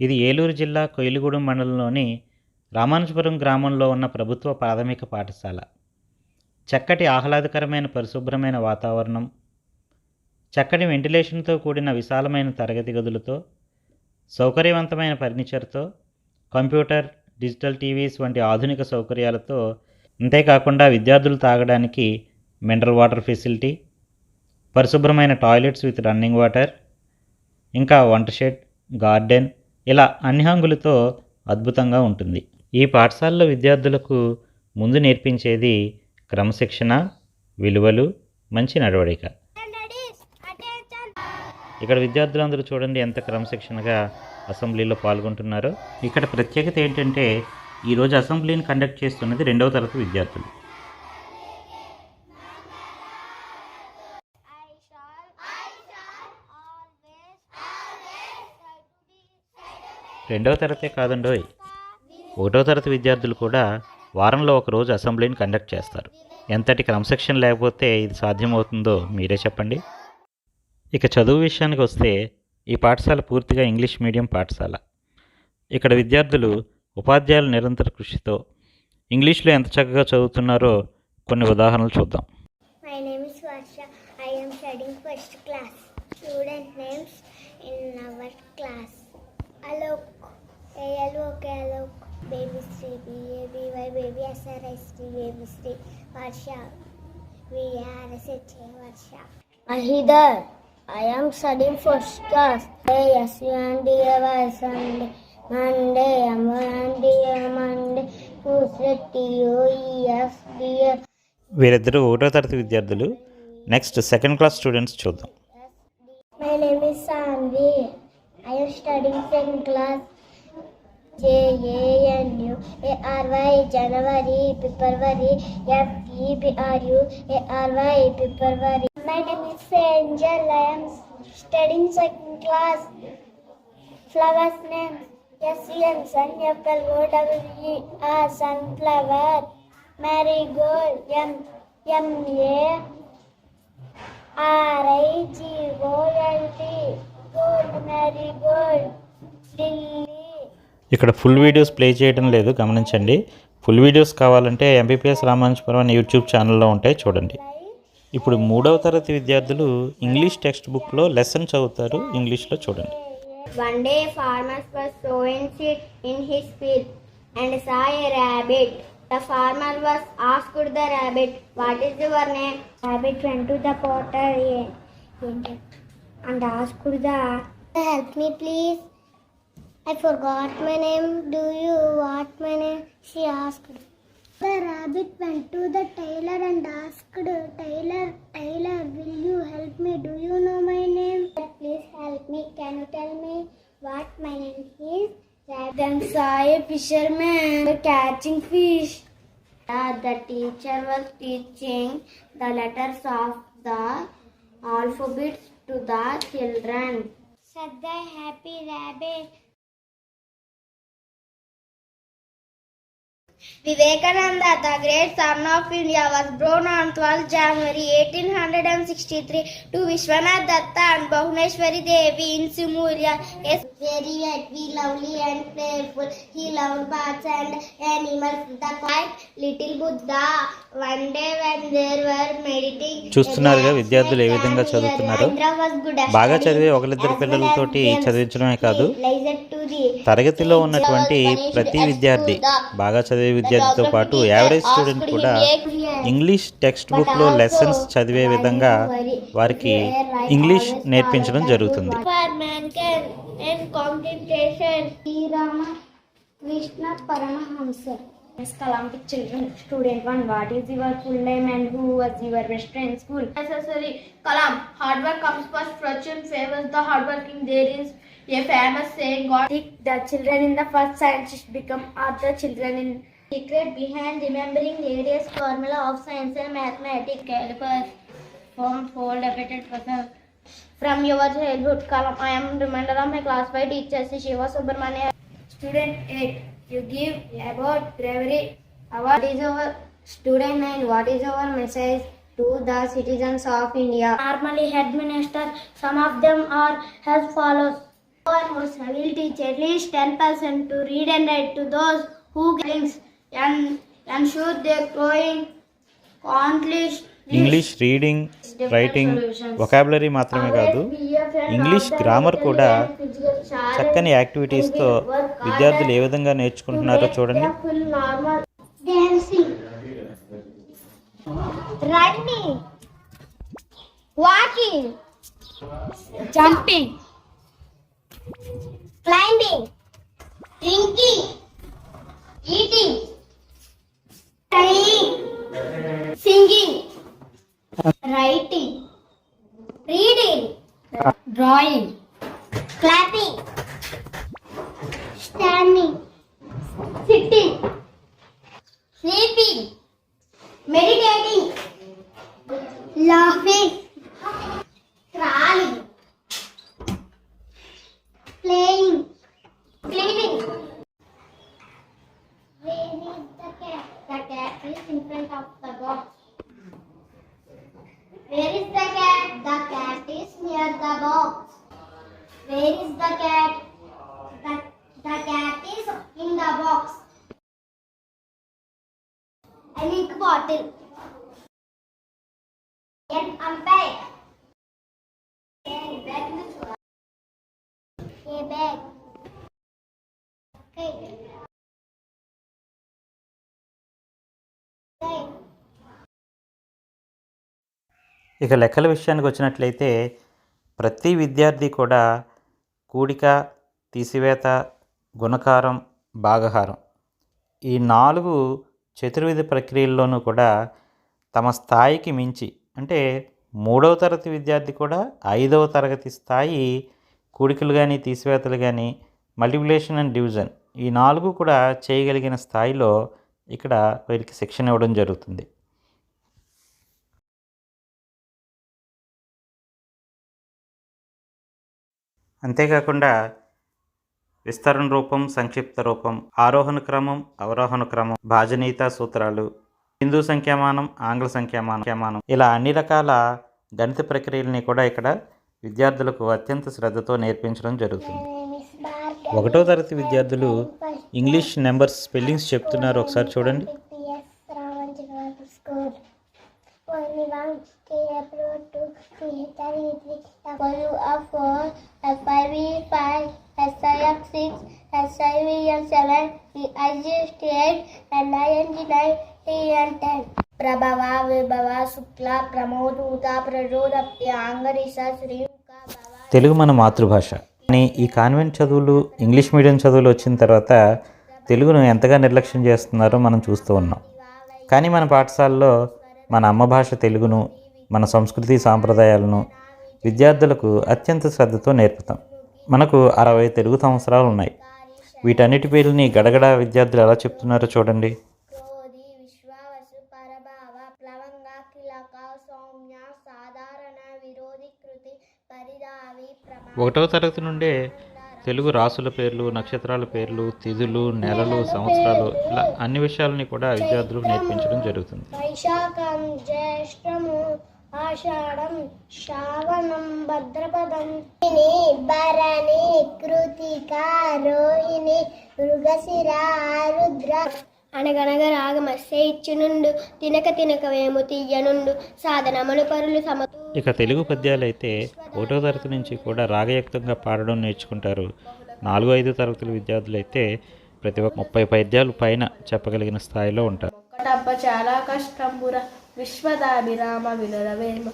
ఇది ఏలూరు జిల్లా కొయిలుగూడెం మండలంలోని రామానుజపురం గ్రామంలో ఉన్న ప్రభుత్వ ప్రాథమిక పాఠశాల. చక్కటి ఆహ్లాదకరమైన పరిశుభ్రమైన వాతావరణం చక్కటి వెంటిలేషన్తో కూడిన విశాలమైన తరగతి గదులతో సౌకర్యవంతమైన ఫర్నిచర్తో కంప్యూటర్ డిజిటల్ టీవీస్ వంటి ఆధునిక సౌకర్యాలతో అంతేకాకుండా విద్యార్థులు తాగడానికి మినరల్ వాటర్ ఫెసిలిటీ పరిశుభ్రమైన టాయిలెట్స్ విత్ రన్నింగ్ వాటర్ ఇంకా వంట షెడ్ గార్డెన్ ఇలా అన్ని హంగులతో అద్భుతంగా ఉంటుంది. ఈ పాఠశాలలో విద్యార్థులకు ముందు నేర్పించేది క్రమశిక్షణ విలువలు మంచి నడవడిక. ఇక్కడ విద్యార్థులందరూ చూడండి ఎంత క్రమశిక్షణగా అసెంబ్లీలో పాల్గొంటున్నారో. ఇక్కడ ప్రత్యేకత ఏంటంటే ఈరోజు అసెంబ్లీని కండక్ట్ చేస్తున్నది రెండవ తరగతి విద్యార్థులు. రెండవ తరగతే కాదండోయ్ ఒకటో తరగతి విద్యార్థులు కూడా వారంలో ఒక రోజు అసెంబ్లీని కండక్ట్ చేస్తారు. ఎంతటి క్రమశిక్షణ లేకపోతే ఇది సాధ్యమవుతుందో మీరే చెప్పండి. ఇక చదువు విషయానికి వస్తే ఈ పాఠశాల పూర్తిగా ఇంగ్లీష్ మీడియం పాఠశాల. ఇక్కడ విద్యార్థులు ఉపాధ్యాయుల నిరంతర కృషితో ఇంగ్లీష్లో ఎంత చక్కగా చదువుతున్నారో కొన్ని ఉదాహరణలు చూద్దాం. My name is Varsha I am studying first class student names in our class Alok. A-L-O-K, Alok. Baby Sri, B-A-B-Y, Baby S-R-I-S-T, Baby Sri. Varsha. V-A-R-S-H-A, Varsha. Ahidar. I am studying first class. A-S-U-N-D-A-Y, Sunday. Monday, M-O-N-D-A, Monday. Tuesday, T-O-E-S-D-A. వీరిద్దరూ ఒకటో తరగతి విద్యార్థులు next second class students చూద్దాం My name is Sanvi. I am studying second J-A-N-U, A-R-Y, January, February, F-E-B-R-U, A-R-Y, February. My name is Angel. I am studying second class. Flowers name S-U-N, sun-apple, O-W-E-R, sunflower, marigold, M, M-A, R-I-G-O-L-D, gold, marigold, D. ఇక్కడ full videos play చేయడం లేదు గమనించండి full videos కావాలంటే MBPS Ramanujapuram అనే YouTube ఛానల్లో ఉంటాయి చూడండి ఇప్పుడు మూడవ తరగతి విద్యార్థులు ఇంగ్లీష్ టెక్స్ట్ బుక్లో లెసన్ చదువుతారు ఇంగ్లీష్లో చూడండి The farmer was asked the rabbit, what is your name? Rabbit went to the potter and asked the, help me please. I forgot my name. Do you want my name? She asked. The rabbit went to the tailor and asked, Tailor, Tailor, will you help me? Do you know my name? Please help me. Can you tell me what my name is? Then saw a fisherman catching fish. The teacher was teaching the letters of the alphabets to the children. Said the happy rabbit. Vivekananda, the great son of India, was born on 12 January 1863 to Vishwanath Datta and Bhuvaneshwari Devi in Simulia. Yes, very happy, lovely and playful. He loved birds and animals. The quiet little Buddha. చూస్తున్నారుగా విద్యార్థులు ఏ విధంగా చదువుతున్నారో? బాగా చదివే ఒకరిద్దరు పిల్లలతోటి చదివించడమే కాదు తరగతిలో ఉన్నటువంటి ప్రతి విద్యార్థి బాగా చదివే విద్యార్థితో పాటు యావరేజ్ స్టూడెంట్ కూడా ఇంగ్లీష్ టెక్స్ట్ బుక్లో లెసన్స్ చదివే విధంగా వారికి ఇంగ్లీష్ నేర్పించడం జరుగుతుంది. and Miss Kalamtic children, student one, what is your full name and who was your best friend in school? necessary. Kalam, hard work comes first, fortune favors the hardworking. There is a famous saying, God Think the children in the first scientist become other children in secret behind remembering various formula of science and mathematics. Calipers form fold repeated process. From your childhood, Kalam, I am reminder of my class 5 teacher, Shiva Subramania. Student 8, you give about bravery. What is our student and What is our message to the citizens of India? Normally, head minister, some of them are as follows. One I will teach at least 10% to read and write to those who things and ensure their growing countless English reading writing vocabulary మాత్రమే కాదు English grammar కూడా చక్కని యాక్టివిటీస్తో విద్యార్థులు ఏ విధంగా నేర్చుకుంటున్నారో చూడండి. dancing, running, walking, jumping, climbing, drinking, eating, writing reading drawing clapping ఇక లెక్కల విషయానికి వచ్చినట్లయితే ప్రతి విద్యార్థి కూడా కూడిక తీసివేత గుణకారం భాగహారం ఈ నాలుగు చతుర్విధ ప్రక్రియల్లోనూ కూడా తమ స్థాయికి మించి అంటే మూడవ తరగతి విద్యార్థి కూడా ఐదవ తరగతి స్థాయి కూడికలు కానీ తీసివేతలు కానీ మల్టిప్లికేషన్ అండ్ డివిజన్ ఈ నాలుగు కూడా చేయగలిగిన స్థాయిలో ఇక్కడ వీరికి శిక్షణ ఇవ్వడం జరుగుతుంది. అంతేకాకుండా విస్తరణ రూపం సంక్షిప్త రూపం ఆరోహణ క్రమం అవరోహణ క్రమం భాజనీత సూత్రాలు హిందూ సంఖ్యామానం ఆంగ్ల సంఖ్యామానం ఇలా అన్ని రకాల గణిత ప్రక్రియలని కూడా ఇక్కడ విద్యార్థులకు అత్యంత శ్రద్ధతో నేర్పించడం జరుగుతుంది. ఒకటో తరగతి విద్యార్థులు ఇంగ్లీష్ నెంబర్స్ స్పెల్లింగ్స్ చెప్తున్నారు. ఒకసారి చూడండి. 1, KF0, 2, KF3, 3, WR4, SIV5, SIF6, SIVM7, VIG8, and ING9, TN10. ప్రభవ విభవ శుక్ల ప్రమోదూత ప్రరోదప్య ఆంగరీష శ్రీముఖ తెలుగు మన మాతృభాష. కానీ ఈ కాన్వెంట్ చదువులు ఇంగ్లీష్ మీడియం చదువులు వచ్చిన తర్వాత తెలుగును ఎంతగా నిర్లక్ష్యం చేస్తున్నారో మనం చూస్తూ ఉన్నాం. కానీ మన పాఠశాలలో మన అమ్మ భాష తెలుగును మన సంస్కృతి సాంప్రదాయాలను విద్యార్థులకు అత్యంత శ్రద్ధతో నేర్పుతాం. మనకు అరవై తెలుగు సంవత్సరాలు ఉన్నాయి. వీటన్నిటి పేర్లని గడగడ విద్యార్థులు ఎలా చెప్తున్నారో చూడండి. ఒకటవ తరగతి నుండే తెలుగు రాసుల పేర్లు నక్షత్రాల పేర్లు తిథులు నెలలు సంవత్సరాలు ఇలా అన్ని విషయాలని కూడా విద్యార్థులకు నేర్పించడం జరుగుతుంది. వైశాఖం జ్యేష్ఠము ఆషాఢం శ్రావణం భద్రపదం భరణి కృతిక రోహిణి మృగశిర రుద్ర అనగనగ రాగమస్య ఇచ్చునుండు తినక తినక వేము తీయనుండు. సాధనములు పరులు సమతూ ఇక తెలుగు పద్యాలు అయితే ఒకటో తరగతి నుంచి కూడా రాగయుక్తంగా పాడడం నేర్చుకుంటారు. నాలుగు ఐదు తరగతుల విద్యార్థులు అయితే ప్రతి ఒక్క ముప్పై పద్యాలు పైన చెప్పగలిగిన స్థాయిలో ఉంటారు. ఒక్కటబ్బ చాలా కష్టంబుర విశ్వదాభిరామ వినురవేమ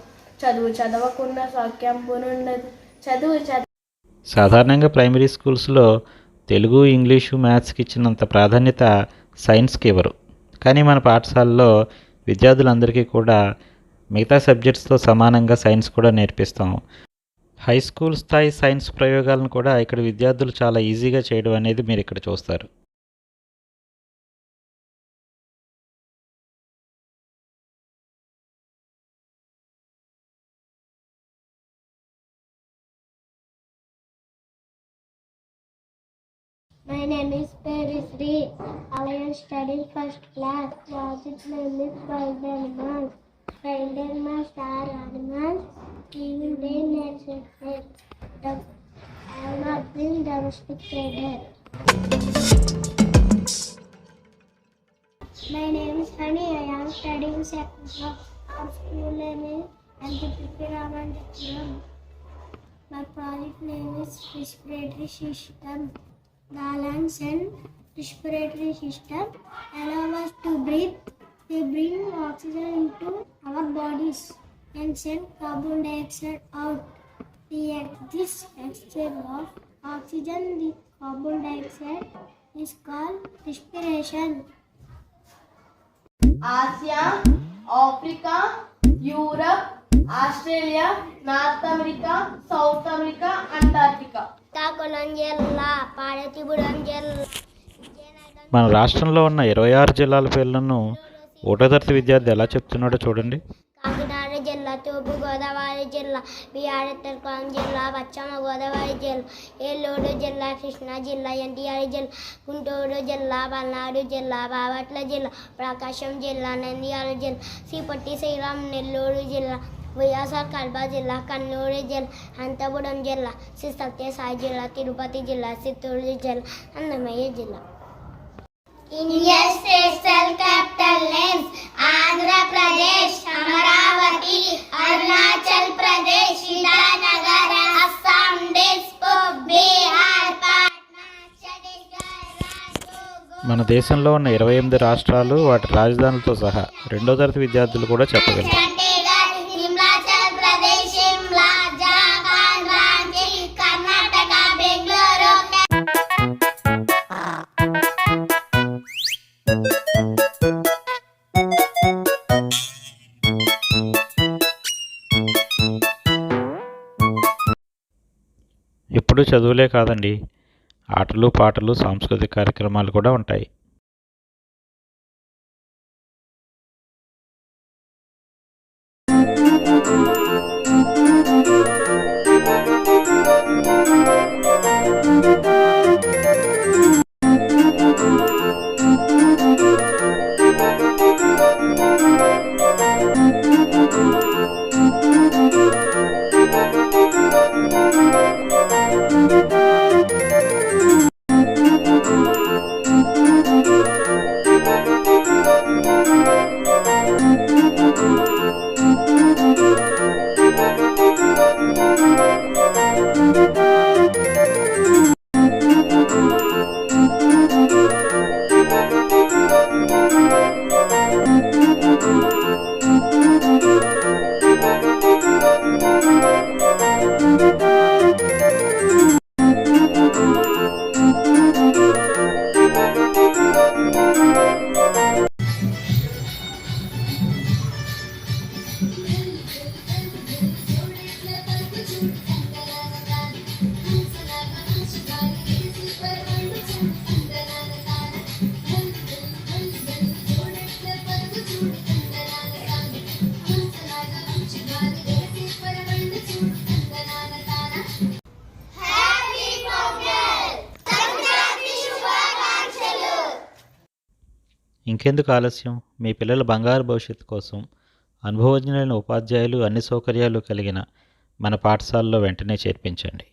చదువు చదవకుండా సౌఖ్యంబునుండదు చదువు చదువు సాధారణంగా ప్రైమరీ స్కూల్స్లో తెలుగు ఇంగ్లీషు మ్యాథ్స్కి ఇచ్చినంత ప్రాధాన్యత సైన్స్కి ఇవ్వరు. కానీ మన పాఠశాలలో విద్యార్థులందరికీ కూడా మిగతా సబ్జెక్ట్స్తో సమానంగా సైన్స్ కూడా నేర్పిస్తాం హై స్కూల్ స్థాయి సైన్స్ ప్రయోగాలను కూడా ఇక్కడ విద్యార్థులు చాలా ఈజీగా చేయడం అనేది మీరు ఇక్కడ చూస్తారు. My name is Perisri. I am studying first class. Is name is wild animals. Them my star animals. Even they nature I have not been domesticated. My name is Honey. I am studying second class of school name is NTP Ramandapuram. My project name is Fish respiratory system. the lungs and respiratory system allow us to breathe. They bring oxygen into our bodies and send carbon dioxide out. The, this exchange of oxygen the carbon dioxide is called respiration. Asia, Africa, Europe, Australia, North America, South America, Antarctica. Srikakulam జిల్లా జిల్లా మన రాష్ట్రంలో ఉన్న ఇరవై ఆరు జిల్లాల పేర్లను ఒకటో తరగతి విద్యార్థి ఎలా చెప్తున్నాడో చూడండి. కాకినాడ జిల్లా తూర్పు గోదావరి జిల్లా బీఆర్ ఉత్తరకోణం జిల్లా పశ్చిమ గోదావరి జిల్లా ఏలూరు జిల్లా కృష్ణా జిల్లా ఎన్టీఆర్ జిల్లా గుంటూరు జిల్లా పల్నాడు జిల్లా బాపట్ల జిల్లా ప్రకాశం జిల్లా నంద్యాల జిల్లా శ్రీపట్టి శ్రీరామ్ నెల్లూరు జిల్లా వైఎస్ఆర్ కడప జిల్లా కన్నూరు జిల్లా అనంతపురం జిల్లా శ్రీ సత్యసాయి జిల్లా తిరుపతి జిల్లా చిత్తూరు జిల్లా అన్నమయ్య జిల్లా. Indian states capital names Andhra Pradesh Amaravati Arunachal Pradesh Itanagar Assam Dispur Bihar Patna మన దేశంలో ఉన్న ఇరవై ఎనిమిది రాష్ట్రాలు వాటి రాజధానులతో సహా రెండో తరగతి విద్యార్థులు కూడా చెప్పగలరు. ఎప్పుడూ చదువులే కాదండి. ఆటలు పాటలు సాంస్కృతిక కార్యక్రమాలు కూడా ఉంటాయి. ఇంకెందుకు ఆలస్యం? మీ పిల్లల బంగారు భవిష్యత్తు కోసం అనుభవజ్ఞులైన ఉపాధ్యాయులు అన్ని సౌకర్యాలు కలిగిన మన పాఠశాలలో వెంటనే చేర్పించండి.